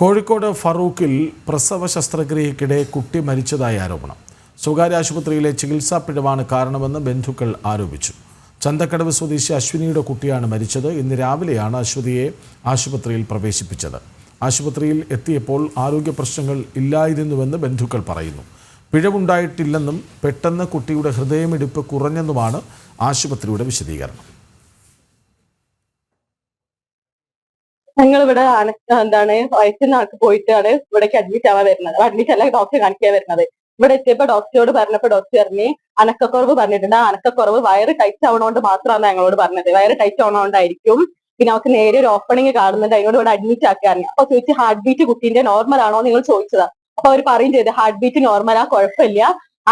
കോഴിക്കോട് ഫറൂഖിൽ പ്രസവ ശസ്ത്രക്രിയക്കിടെ കുട്ടി മരിച്ചതായി ആരോപണം. സ്വകാര്യ ആശുപത്രിയിലെ ചികിത്സാ പിഴവാണ് കാരണമെന്ന് ബന്ധുക്കൾ ആരോപിച്ചു. ചന്തക്കടവ് സ്വദേശി അശ്വിനിയുടെ കുട്ടിയാണ് മരിച്ചത്. ഇന്ന് രാവിലെയാണ് അശ്വതിയെ ആശുപത്രിയിൽ പ്രവേശിപ്പിച്ചത്. ആശുപത്രിയിൽ എത്തിയപ്പോൾ ആരോഗ്യ പ്രശ്നങ്ങൾ ഇല്ലായിരുന്നുവെന്ന് ബന്ധുക്കൾ പറയുന്നു. പിഴവുണ്ടായിട്ടില്ലെന്നും പെട്ടെന്ന് കുട്ടിയുടെ ഹൃദയമിടിപ്പ് കുറഞ്ഞെന്നുമാണ് ആശുപത്രിയുടെ വിശദീകരണം. ഞങ്ങൾ ഇവിടെ എന്താണ് വയറ്റിൽ ആൾക്ക് പോയിട്ടാണ് ഇവിടേക്ക് അഡ്മിറ്റ് ആവാൻ വരുന്നത്. അഡ്മിറ്റ് അല്ല ഡോക്ടറെ കാണിക്കാൻ വരുന്നത്. ഇവിടെ എത്തിയപ്പോ ഡോക്ടറോട് പറഞ്ഞപ്പോ ഡോക്ടർ പറഞ്ഞ് അനക്കക്കുറവ് പറഞ്ഞിട്ടുണ്ട്. ആ അനക്കക്കുറവ് വയറ് ടൈറ്റ് ആവണോണ്ട് മാത്രമാണ് ഞങ്ങളോട് പറഞ്ഞത്. വയറ് ടൈറ്റ് ആവണോണ്ടായിരിക്കും. പിന്നെ അവർക്ക് നേരെ ഒരു ഓപ്പണിംഗ് കാണുന്നുണ്ട്. അതിനോട് ഇവിടെ അഡ്മിറ്റ് ആക്കാറില്ല അപ്പൊ ചോദിച്ചു ഹാർട്ട് ബീറ്റ് കുട്ടീന്റെ നോർമൽ ആണോ നിങ്ങൾ ചോദിച്ചതാ. അപ്പൊ അവർ പറയും ചെയ്ത് ഹാർട്ട് ബീറ്റ് നോർമൽ ആ കുഴപ്പമില്ല.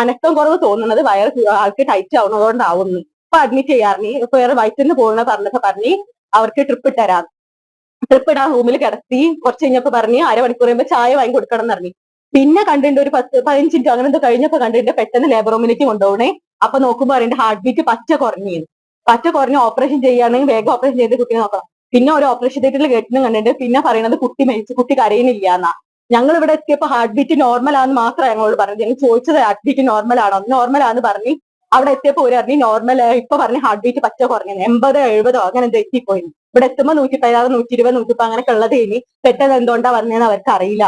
അനക്കം കുറവ് തോന്നുന്നത് വയർ ആൾക്ക് ടൈറ്റ് ആവുന്നതുകൊണ്ടാവുന്നു അപ്പൊ അഡ്മിറ്റ് ചെയ്യാറിനി ഇപ്പൊ വേറെ പോകുന്ന പറഞ്ഞപ്പോ പറഞ്ഞ് അവർക്ക് ട്രിപ്പ് ഇട്ടരാം. ട്രിപ്പ് ഇടാൻ റൂമിൽ കിടത്തി കുറച്ച് കഴിഞ്ഞപ്പോ പറഞ്ഞ് അരമണിക്കൂർ കഴിയുമ്പോ ചായ വാങ്ങി കൊടുക്കണം എന്ന് പറഞ്ഞു. പിന്നെ കണ്ടിട്ടുണ്ട് ഒരു പത്ത് പതിനഞ്ച് മിനിറ്റ് അങ്ങനെ എന്തോ കഴിഞ്ഞപ്പോ കണ്ടിട്ടുണ്ട് പെട്ടെന്ന് ലേബർ റൂമിലേക്ക് കൊണ്ടുപോകണേ. അപ്പൊ നോക്കുമ്പോ പറയുന്നത് ഹാർട്ട് ബീറ്റ് പച്ച കുറഞ്ഞു പച്ച കുറഞ്ഞ് ഓപ്പറേഷൻ ചെയ്യുകയാണെങ്കിൽ വേഗം ഓപ്പറേഷൻ ചെയ്ത് കുട്ടിയെ നോക്കണം. പിന്നെ ഒരു ഓപ്പറേഷൻ തിയേറ്ററിൽ കേട്ടിന് കണ്ടിട്ട് പിന്നെ പറയുന്നത് കുട്ടി മരിച്ചു കുട്ടി കരയുന്നില്ല എന്നാ. ഞങ്ങൾ ഇവിടെ എത്തിയപ്പോ ഹാർട്ട് ബീറ്റ് നോർമൽ ആണെന്ന് മാത്രമേ ഞങ്ങളോട് പറഞ്ഞത്. ഞങ്ങൾ ചോദിച്ചത് ഹാർട്ട് ബീറ്റ് നോർമൽ ആണോ? നോർമൽ ആണെന്ന് പറഞ്ഞ് അവിടെ എത്തിയപ്പോ ഒരു അറിഞ്ഞ് നോർമൽ ഇപ്പൊ പറഞ്ഞ ഹാർട്ട് ബീറ്റ് പച്ച കുറഞ്ഞു എൺപതോ എഴുപതോ അങ്ങനെ എന്തോ എത്തിപ്പോയി. ഇവിടെ എത്തുമ്പോ നൂറ്റി പതിനാറ് നൂറ്റി ഇരുപത് നൂറ്റിപ്പോ അങ്ങനെയൊക്കെ ഉള്ളത് ഇനി. പെട്ടെന്ന് എന്തുകൊണ്ടാ വന്നതെന്ന് അവർക്ക് അറിയില്ല.